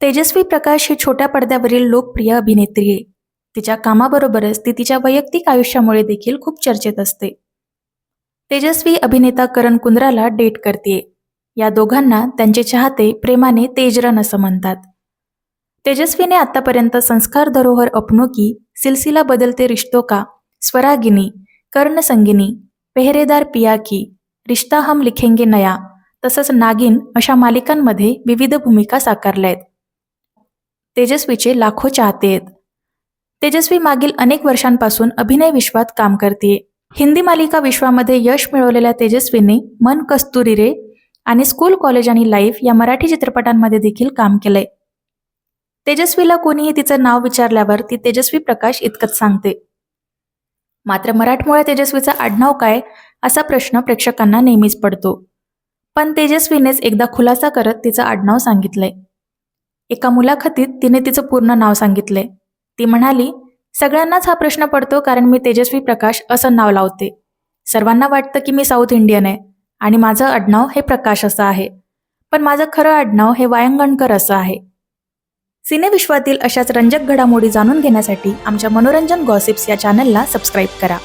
तेजस्वी प्रकाश ही छोट्या पडद्यावरील लोकप्रिय अभिनेत्री आहे. तिच्या कामाबरोबरच ती तिच्या वैयक्तिक आयुष्यामुळे देखील खूप चर्चेत असते. तेजस्वी अभिनेता करण कुंद्राला डेट करते या दोघांना त्यांचे चाहते प्रेमाने तेजरन असं म्हणतात. तेजस्वीने आतापर्यंत संस्कार धरोहर अपनो की सिलसिला बदलते रिश्तो का स्वरागिनी कर्णसंगिनी पेहरेदार पिया की रिश्ता हम लिखेंगे नया तसंच नागिन अशा मालिकांमध्ये विविध भूमिका साकारल्या आहेत. तेजस्वीचे लाखो चाहते आहेत. तेजस्वी मागील अनेक वर्षांपासून अभिनय विश्वात काम करते. हिंदी मालिका विश्वामध्ये यश मिळवलेल्या तेजस्वीने मन कस्तुरी रे आणि स्कूल कॉलेज आणि लाईफ या मराठी चित्रपटांमध्ये देखील काम केलंय. तेजस्वीला कोणीही तिचं नाव विचारल्यावर ती तेजस्वी प्रकाश इतकंच सांगते. मात्र मराठमोळ्या तेजस्वीचं आडनाव काय असा प्रश्न प्रेक्षकांना नेहमीच पडतो. पण तेजस्वीनेच एकदा खुलासा करत तिचं आडनाव सांगितलंय. एका मुलाखतीत तिने तिचं पूर्ण नाव सांगितले. ती म्हणाली सगळ्यांनाच हा प्रश्न पडतो कारण मी तेजस्वी प्रकाश असं नाव लावते. सर्वांना वाटतं की मी साऊथ इंडियन आहे आणि माझं आडनाव हे प्रकाश असं आहे. पण माझं खरं आडनाव हे वायंगणकर असं आहे. सिनेविश्वातील अशाच रंजक घडामोडी जाणून घेण्यासाठी आमच्या मनोरंजन गॉसिप्स या चॅनलला सबस्क्राईब करा.